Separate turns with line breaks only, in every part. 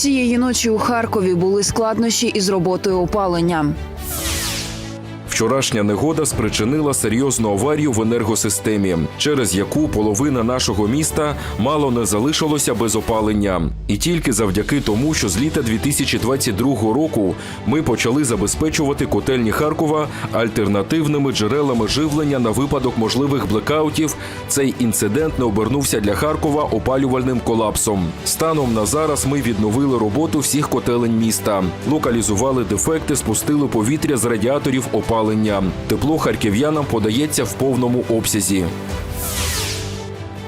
Цієї ночі у Харкові були складнощі із роботою опалення.
Вчорашня негода спричинила серйозну аварію в енергосистемі, через яку половина нашого міста мало не залишилося без опалення. І тільки завдяки тому, що з літа 2022 року ми почали забезпечувати котельні Харкова альтернативними джерелами живлення на випадок можливих блекаутів, цей інцидент не обернувся для Харкова опалювальним колапсом. Станом на зараз ми відновили роботу всіх котелень міста, локалізували дефекти, спустили повітря з радіаторів опалення. Тепло харків'янам подається в повному обсязі.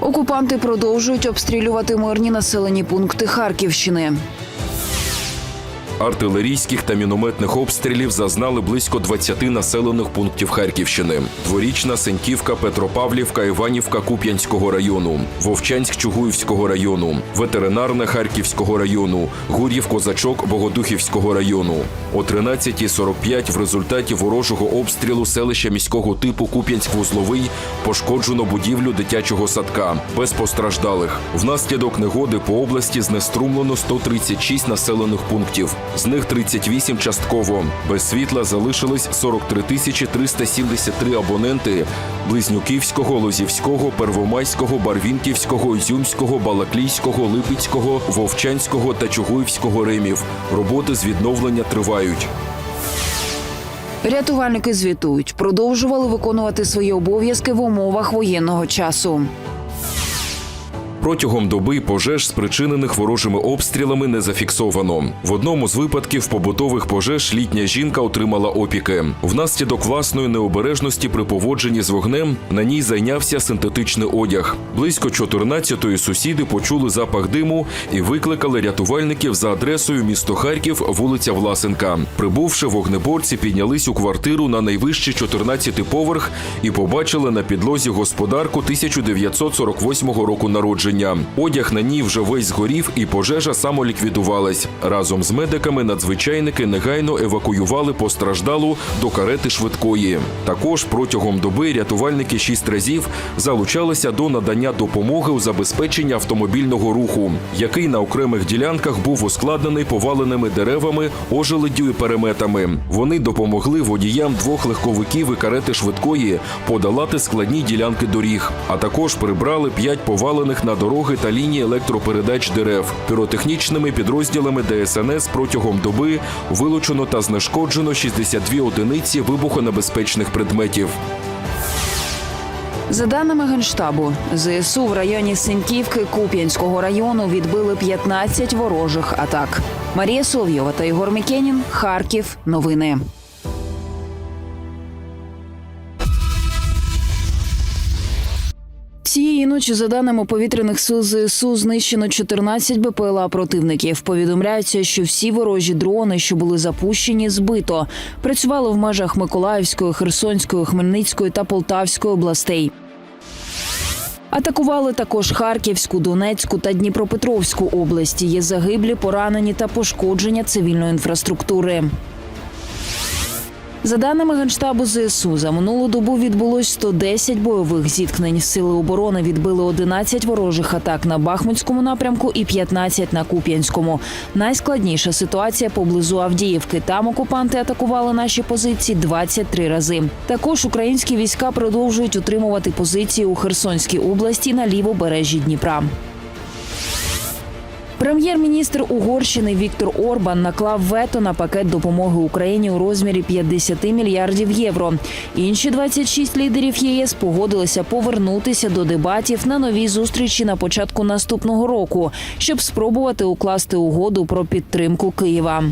Окупанти продовжують обстрілювати мирні населені пункти Харківщини.
Артилерійських та мінометних обстрілів зазнали близько 20 населених пунктів Харківщини: дворічна Сеньківка, Петропавлівка, Іванівка Куп'янського району, Вовчанськ Чугуївського району, ветеринарне Харківського району, Гур'їв Козачок Богодухівського району. О 13.45 в результаті ворожого обстрілу селища міського типу Куп'янськ-Вузловий пошкоджено будівлю дитячого садка без постраждалих. Внаслідок негоди по області знеструмлено 136 населених пунктів. З них 38 частково. Без світла залишились 43 тисячі 373 абоненти Близнюківського, Лозівського, Первомайського, Барвінківського, Ізюмського, Балаклійського, Липецького, Вовчанського та Чугуївського римів. Роботи з відновлення тривають.
Рятувальники звітують, продовжували виконувати свої обов'язки в умовах воєнного часу.
Протягом доби пожеж, спричинених ворожими обстрілами, не зафіксовано. В одному з випадків побутових пожеж літня жінка отримала опіки. Внаслідок власної необережності при поводженні з вогнем на ній зайнявся синтетичний одяг. Близько 14-ї сусіди почули запах диму і викликали рятувальників за адресою місто Харків, вулиця Власенка. Прибувши вогнеборці, піднялись у квартиру на найвищий 14-й поверх і побачили на підлозі господарку 1948 року народження. Одяг на ній вже весь згорів, і пожежа самоліквідувалась. Разом з медиками надзвичайники негайно евакуювали постраждалу до карети швидкої. Також протягом доби рятувальники шість разів залучалися до надання допомоги у забезпеченні автомобільного руху, який на окремих ділянках був ускладнений поваленими деревами, ожеледдю і переметами. Вони допомогли водіям двох легковиків і карети швидкої подолати складні ділянки доріг, а також прибрали п'ять повалених на дороги та лінії електропередач дерев. Піротехнічними підрозділами ДСНС протягом доби вилучено та знешкоджено 62 одиниці вибухонебезпечних предметів.
За даними Генштабу, ЗСУ в районі Синьківки Куп'янського району відбили 15 ворожих атак. Марія Сов'єва та Ігор Мікенін. Харків. Новини. Цієї ночі, за даними повітряних сил ЗСУ, знищено 14 БПЛА противників. Повідомляється, що всі ворожі дрони, що були запущені, збито. Працювали в межах Миколаївської, Херсонської, Хмельницької та Полтавської областей. Атакували також Харківську, Донецьку та Дніпропетровську області. Є загиблі, поранені та пошкодження цивільної інфраструктури. За даними Генштабу ЗСУ, за минулу добу відбулось 110 бойових зіткнень. Сили оборони відбили 11 ворожих атак на Бахмутському напрямку і 15 на Куп'янському. Найскладніша ситуація поблизу Авдіївки. Там окупанти атакували наші позиції 23 рази. Також українські війська продовжують утримувати позиції у Херсонській області на лівобережжі Дніпра. Прем'єр-міністр Угорщини Віктор Орбан наклав вето на пакет допомоги Україні у розмірі 50 мільярдів євро. Інші 26 лідерів ЄС погодилися повернутися до дебатів на новій зустрічі на початку наступного року, щоб спробувати укласти угоду про підтримку Києва.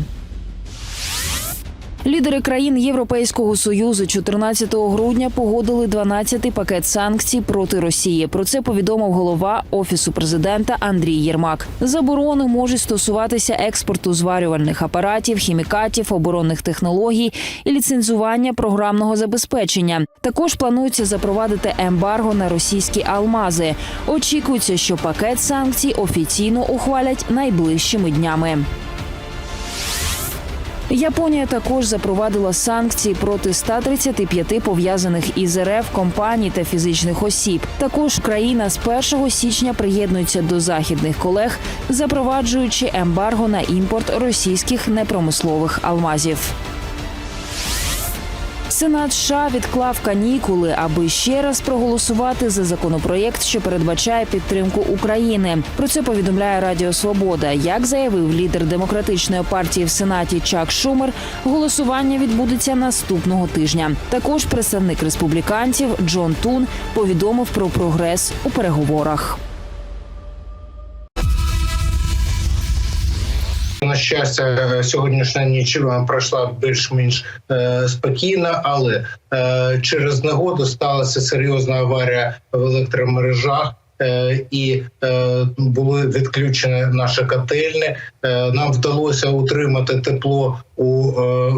Лідери країн Європейського союзу 14 грудня погодили 12-й пакет санкцій проти Росії. Про це повідомив голова офісу президента Андрій Єрмак. Заборони можуть стосуватися експорту зварювальних апаратів, хімікатів, оборонних технологій і ліцензування програмного забезпечення. Також планується запровадити ембарго на російські алмази. Очікується, що пакет санкцій офіційно ухвалять найближчими днями. Японія також запровадила санкції проти 135 пов'язаних із РФ компаній та фізичних осіб. Також країна з 1 січня приєднується до західних колег, запроваджуючи ембарго на імпорт російських непромислових алмазів. Сенат США відклав канікули, аби ще раз проголосувати за законопроєкт, що передбачає підтримку України. Про це повідомляє Радіо Свобода. Як заявив лідер демократичної партії в Сенаті Чак Шумер, голосування відбудеться наступного тижня. Також представник республіканців Джон Тун повідомив про прогрес у переговорах.
Щастя, е, сьогоднішня ніч пройшла більш-менш е, спокійно, але е, через негоду сталася серйозна аварія в електромережах. Е, І е, були відключені наші котельні. Е, Нам вдалося утримати тепло у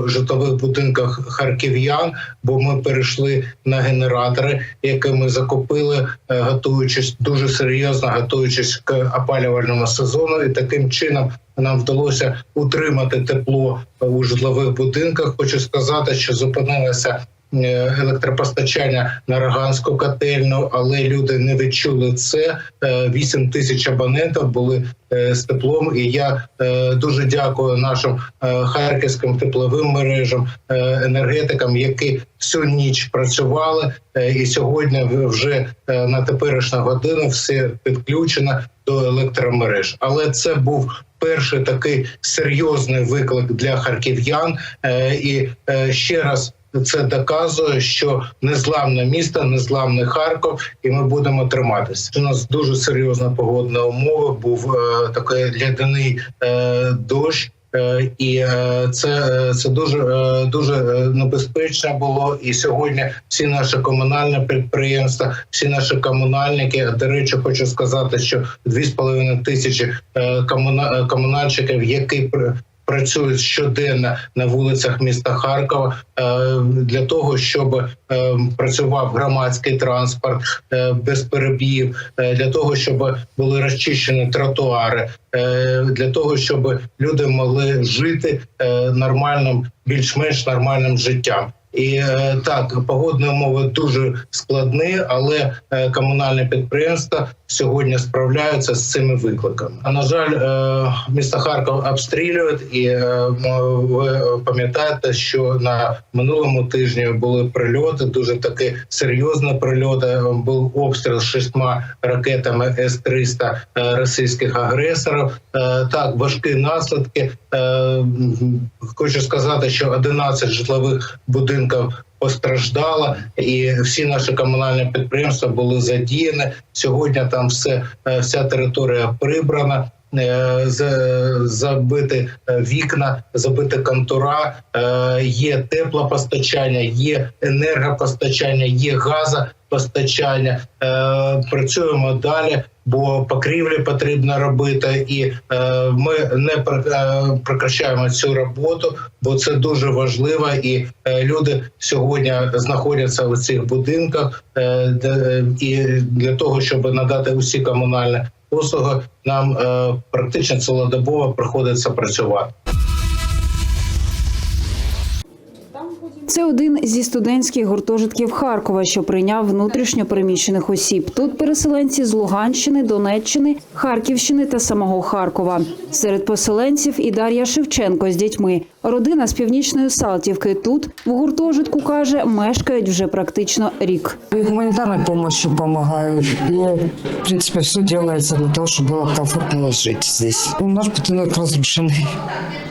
житлових будинках харків'ян, бо ми перейшли на генератори, які ми закупили, готуючись дуже серйозно, готуючись к опалювальному сезону, і таким чином нам вдалося утримати тепло у житлових будинках. Хочу сказати, що зупинилося е, електропостачання на Роганську котельну, але люди не відчули це. Е, 8 тисяч абонентів були е, з теплом, і я е, дуже дякую нашим е, харківським тепловим мережам, е, енергетикам, які всю ніч працювали, е, і сьогодні вже е, на теперішню годину все підключено до електромереж. Але це був перший такий серйозний виклик для харків'ян, Е, і е, ще раз. Це доказує, що незламне місто, незламний Харків, і ми будемо триматися. У нас дуже серйозна погодна умова. Був е, такий ляданий е, дощ. Е, І е, це, е, це дуже дуже небезпечно було. І сьогодні всі наші комунальні підприємства, всі наші комунальники. До речі, хочу сказати, що 2,5 тисячі комуна- комунальщиків, які працюють щоденно на вулицях міста Харкова е, для того, щоб е, працював громадський транспорт е, без перебіїв, для того, щоб були розчищені тротуари, для того, щоб люди могли жити нормальним, більш-менш нормальним життям. І так, погодні умови дуже складні, але е, комунальні підприємства сьогодні справляються з цими викликами. А на жаль, е, місто Харків обстрілюють, і е, ви пам'ятаєте, що на минулому тижні були прильоти, дуже такі серйозні прильоти. Був обстріл шістьма ракетами С-300 е, російських агресорів. Так, важкі наслідки. Хочу сказати, що 11 житлових будинків постраждало, і всі наші комунальні підприємства були задіяні. Сьогодні там все е, вся територія прибрана. е, Забити е, вікна, забити контура, є теплопостачання, є енергопостачання, є газопостачання. Працюємо далі, бо покрівлі потрібно робити, і е, ми не пр- е, цю роботу, бо це дуже важливо. І е, люди сьогодні знаходяться у цих будинках, е, де- і для того, щоб надати усі комунальні послуги, нам е, практично цілодобово приходиться працювати.
Це один зі студентських гуртожитків Харкова, що прийняв внутрішньо переміщених осіб. Тут переселенці з Луганщини, Донеччини, Харківщини та самого Харкова. Серед поселенців і Дар'я Шевченко з дітьми. Родина з північної Салтівки. Тут в гуртожитку каже, мешкають вже практично рік.
И гуманитарной помощью помогают. И, в принципе, все делается для того, чтобы было комфортно жить здесь. Наш будинок разрушенный.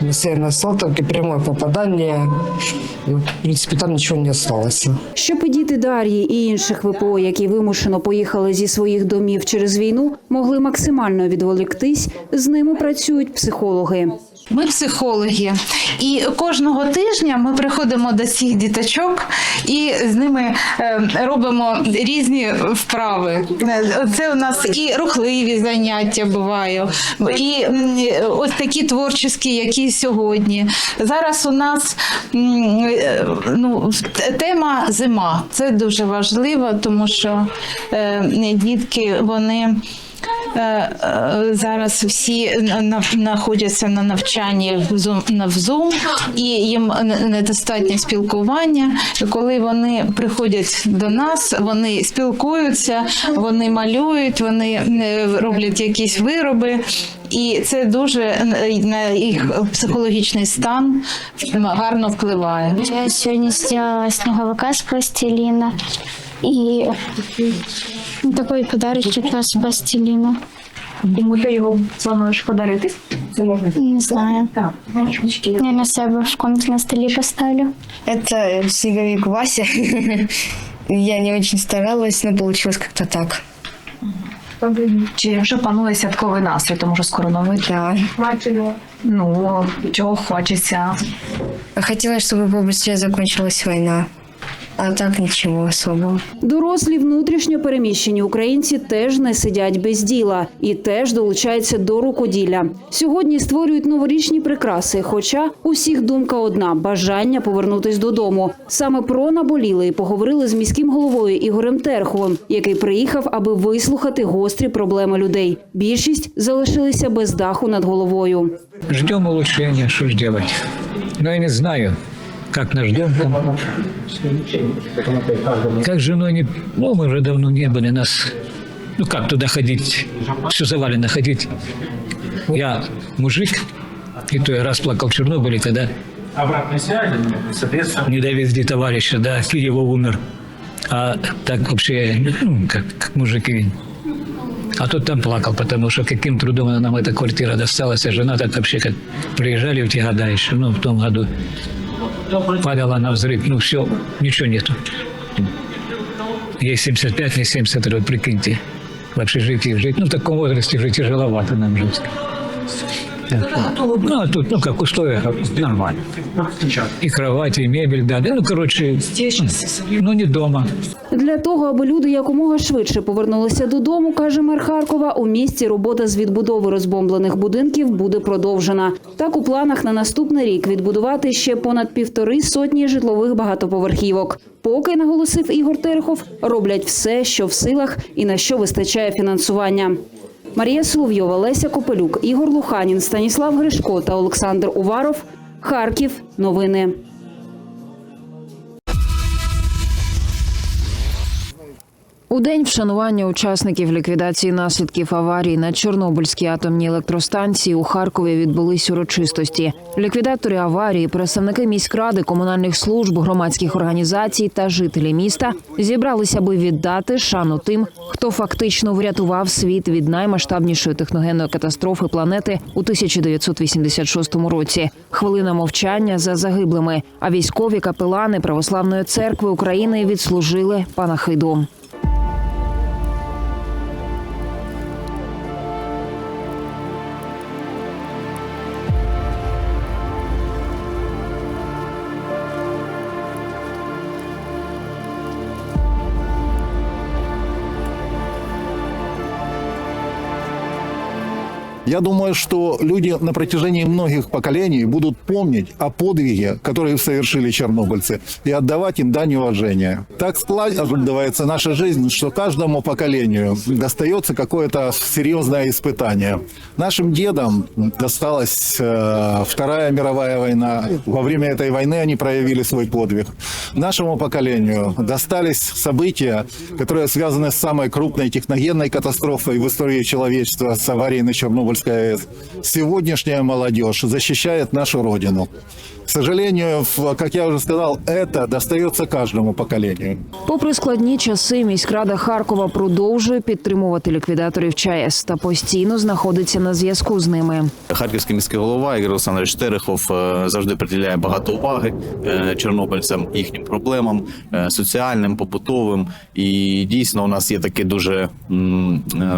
На Северной Салтовке прямое попадание. И, в принципе, там ничего не осталось.
Щоб і діти Дар'ї і інших ВПО, які вимушено поїхали зі своїх домів через війну, могли максимально відволіктись, з ними працюють психологи.
Ми психологи, і кожного тижня ми приходимо до цих діточок і з ними е, робимо різні вправи. Це у нас і рухливі заняття бувають, і ось такі творчі, які сьогодні. Зараз у нас е, ну, тема зима. Це дуже важливо, тому що е, дітки вони. Е, е, зараз всі на- на- знаходяться на навчанні в Zoom, на Zoom, і їм недостатньо спілкування. Коли вони приходять до нас, вони спілкуються, вони малюють, вони е, роблять якісь вироби. І це дуже на їх психологічний стан гарно впливає.
Я сегодня сделала снеговика с пластилина и такой подарочек с пластилина.
Кому ти його плануєш подарити? Це можна
Не знаю.
так.
Я на себя в комнате на столе поставлю.
Это снеговик Вася. Я не очень старалась, но получилось как-то так.
Чи вже панує святковий настрій, тому що скоро новий рік?
Да.
Ну чого хочеться?
Хотелось, чтобы побыстрее закончилась война. А так ничего особого.
Дорослі внутрішньо переміщені українці теж не сидять без діла і теж долучаються до рукоділля. Сьогодні створюють новорічні прикраси. Хоча у всіх думка одна бажання повернутись додому. Саме про наболіли і поговорили з міським головою Ігорем Терховим, який приїхав, аби вислухати гострі проблеми людей. Більшість залишилися без даху над головою.
Ждем улучшения, что ж делать. Но я не знаю, как нас ждем. Как женой не... Ну, мы уже давно не были, нас... Ну, как туда ходить? Все завалено ходить. Я мужик, и то я раз плакал в Чернобыле, когда не довезли товарища, да, Киева умер. А так вообще, ну, как, как мужики. А тот там плакал, потому что каким трудом нам эта квартира досталась, а жена так вообще как приезжали в те года еще, ну, в том году, падала на взрыв, ну, все, ничего нету. Ей 75, не 70, вот прикиньте, в общежитии жить, ну, в таком возрасте уже тяжеловато нам жить. Так. Ну, а тут, ну, как условия, нормально. И кровать, и мебель, да, да, ну, короче, ну, не дома.
Для того, аби люди якомога швидше повернулися додому, каже мер Харкова, у місті робота з відбудови розбомблених будинків буде продовжена. Так у планах на наступний рік відбудувати ще понад півтори сотні житлових багатоповерхівок. Поки наголосив Ігор Терехов, роблять все, що в силах і на що вистачає фінансування. Марія Соловйова, Леся Копелюк, Ігор Луханін, Станіслав Гришко та Олександр Уваров. Харків. Новини. У день вшанування учасників ліквідації наслідків аварії на Чорнобильській атомній електростанції у Харкові відбулись урочистості. Ліквідатори аварії, представники міськради, комунальних служб, громадських організацій та жителі міста зібралися, аби віддати шану тим, хто фактично врятував світ від наймасштабнішої техногенної катастрофи планети у 1986 році. Хвилина мовчання за загиблими. А військові капелани Православної церкви України відслужили панахиду.
Я думаю, что люди на протяжении многих поколений будут помнить о подвиге, который совершили чернобыльцы, и отдавать им дань уважения. Так складывается наша жизнь, что каждому поколению достается какое-то серьезное испытание. Нашим дедам досталась э, Вторая мировая война. Во время этой войны они проявили свой подвиг. Нашему поколению достались события, которые связаны с самой крупной техногенной катастрофой в истории человечества, с аварией на Чернобыльской АЭС. Сегодняшняя молодежь защищает нашу Родину. К сожалению, в- как я уже сказал, это достается каждому поколению.
Попри складні часи, міськрада Харкова продовжує підтримувати ліквідаторів ЧАЕС та постійно знаходиться на зв'язку з ними.
Харківський міський голова Ігор Олександрович Терехов е, завжди приділяє багато уваги е, чорнобильцям, їхнім проблемам, е, соціальним, побутовим. І дійсно у нас є такий дуже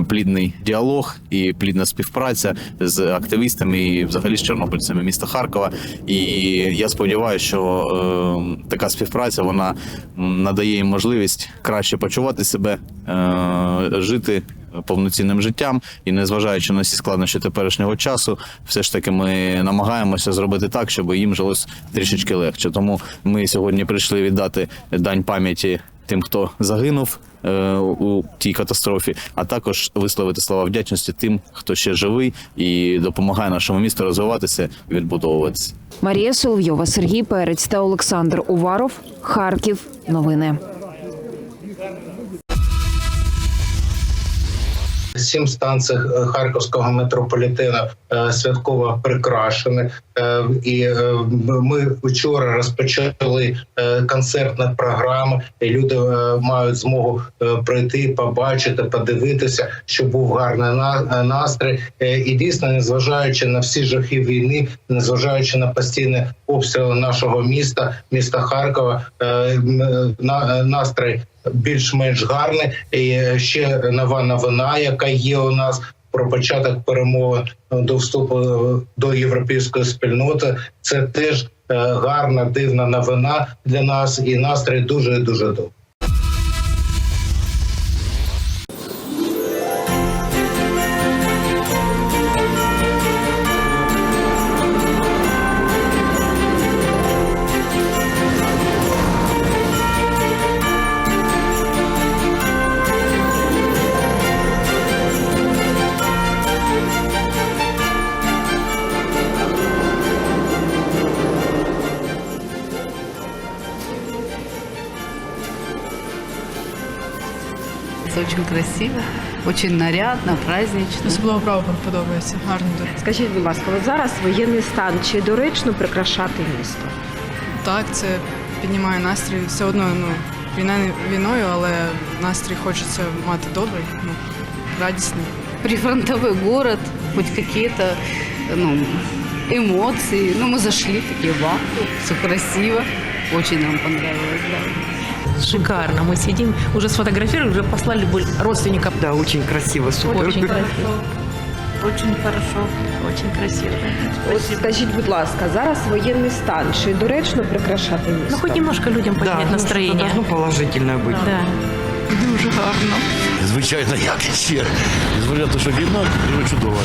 плідний діалог і плідна співпраця з активістами і взагалі з чорнобильцями міста Харкова. І я сподіваюся, що е, така співпраця вона надає їм можливість краще почувати себе, е, жити повноцінним життям, і незважаючи на всі складнощі теперішнього часу, все ж таки ми намагаємося зробити так, щоб їм жилось трішечки легше. Тому ми сьогодні прийшли віддати дань пам'яті тим, хто загинув е, у тій катастрофі, а також висловити слова вдячності тим, хто ще живий і допомагає нашому місту розвиватися і відбудовуватися.
Марія Соловйова, Сергій Перець та Олександр Уваров. Харків. Новини.
Сім станцій е, харківського метрополітену святково прикрашені. Е, І е, ми вчора розпочали е, концертну програму. І люди е, мають змогу е, прийти, побачити, подивитися, щоб був гарний на- е, настрій. Е, І дійсно, незважаючи на всі жахи війни, незважаючи на постійні обстріли нашого міста, міста Харкова, е, е, е, настрій більш-менш гарний. І ще нова новина, яка є у нас. Про початок перемови до вступу е, до європейської спільноти це теж е, гарна дивна новина для нас, і настрій дуже дуже добрий.
красиво, дуже нарядно, празднично.
Особливо прапор подобається. Гарно дуже.
Скажіть, будь ласка, от зараз воєнний стан чи доречно прикрашати місто?
Так, це піднімає настрій. Все одно ну війна не війною, але настрій хочеться мати добрий, ну радісний.
Прифронтовый город, хоть какие-то ну, эмоции. Ну, мы зашли, такие вау, все красиво. Очень нам понравилось, да.
Шикарно. Мы сидим, уже сфотографировали, уже послали боль- родственникам.
Да, очень красиво, супер.
Очень красиво. Очень хорошо, очень красиво.
От скажіть, будь ласка, зараз воєнний стан чи доречно прикрашати місто?
Ну, хоть немножко людям поднять настроение.
положительно быть.
Да. Дуже гарно.
Звичайно, як ще. Незважаючи на те, що війна, дуже чудово.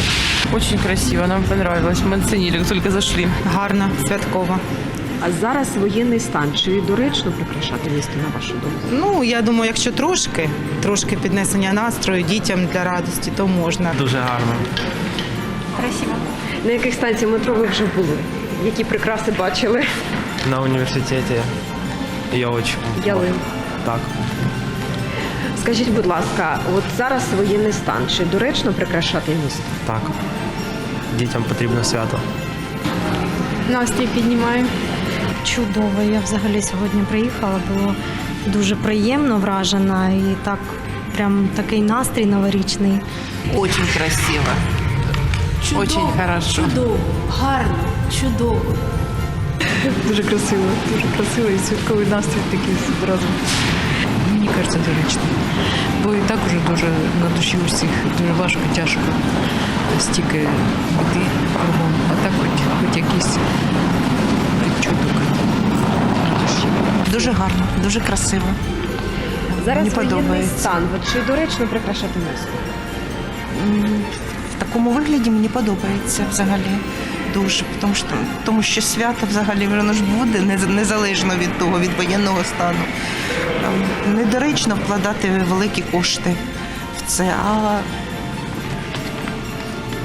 Очень красиво, нам понравилось. Мы оценили, как только зашли.
Гарно, святково.
А зараз воєнний стан чи доречно прикрашати місто на вашу думку?
Ну я думаю, якщо трошки, трошки піднесення настрою дітям для радості, то можна.
Дуже гарно.
Красиво. На яких станціях метро ви вже були? Які прикраси бачили?
На університеті ялочку.
Ялин.
Так.
Скажіть, будь ласка, от зараз воєнний стан чи доречно прикрашати місто?
Так. Дітям потрібно свято.
Настрій піднімає.
Чудово. Я взагалі сьогодні приїхала, було дуже приємно вражена і так прям такий настрій новорічний.
Очень красиво. Очень хорошо.
Чудово, гарно, чудово.
Дуже красиво, дуже красиво і святковий настрій такий одразу.
Мені кажется, доречно. Бо і так уже дуже на душі у всіх дуже важко, тяжко. Стільки біди кругом. А так хоч, хоч якийсь відчуток на душі.
Дуже гарно, дуже красиво.
Зараз
Мені
воєнний
подобається.
стан. От чи доречно прикрашати місто?
В такому вигляді мені подобається взагалі. Дуже, тому що, тому що свято взагалі воно ж буде нез- незалежно від того, від воєнного стану. Недоречно вкладати великі кошти в це, а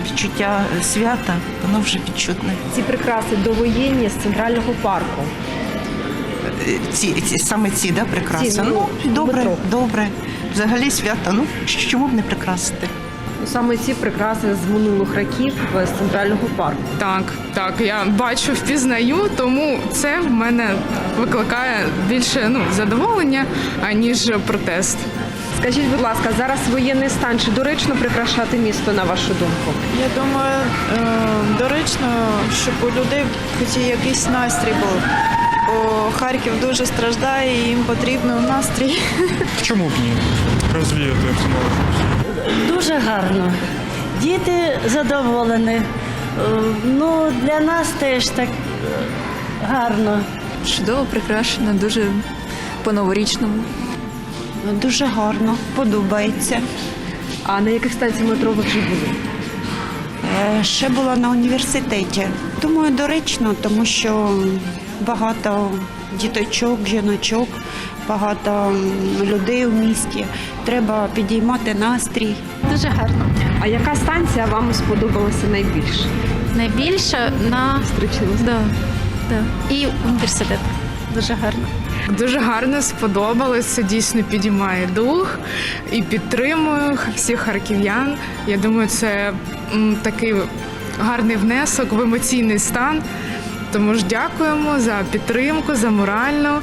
відчуття свята, воно вже відчутне.
Ці прикраси довоєнні з центрального парку.
Ці, ці саме ці, да, прикраси.
Ці,
ну,
ну,
добре,
метро.
добре. Взагалі свято, ну чому б не прикрасити?
Ну, Саме ці прикраси з минулих років е, з центрального парку.
Так, так, я бачу, впізнаю, тому це в мене викликає більше ну, задоволення, аніж протест.
Скажіть, будь ласка, зараз воєнний стан чи доречно прикрашати місто на вашу думку?
Я думаю, доречно, щоб у людей хоч якийсь настрій був. Бо Харків дуже страждає і їм потрібен настрій.
Чому б ні? Розвіяти обстановку.
Дуже гарно. Діти задоволені. Е, Ну, для нас теж так е, гарно.
Чудово прикрашено, дуже по-новорічному.
Дуже гарно, подобається.
А на яких станціях метро ви вже були?
Е, Ще була на університеті. Думаю, доречно, тому що багато діточок, жіночок
багато людей у місті. Треба підіймати настрій.
Дуже гарно.
А яка станція вам сподобалася найбільше?
Найбільше на да, да. і університет. Дуже гарно.
Дуже гарно сподобалось. Це дійсно підіймає дух і підтримую всіх харків'ян. Я думаю, це такий гарний внесок в емоційний стан. Тому ж дякуємо за підтримку, за моральну.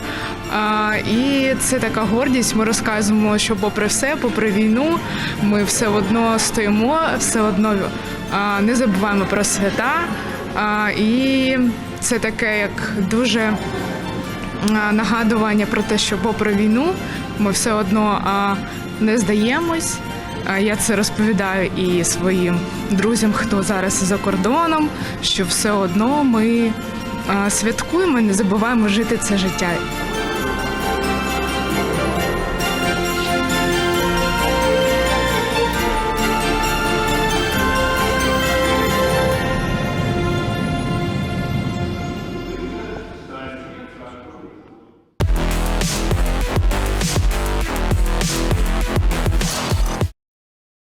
І це така гордість. Ми розказуємо, що попри все, попри війну, ми все одно стоїмо, все одно не забуваємо про свята. І це таке, як дуже нагадування про те, що попри війну ми все одно не здаємось. Я це розповідаю і своїм друзям, хто зараз за кордоном, що все одно ми святкуємо, і не забуваємо жити це життя.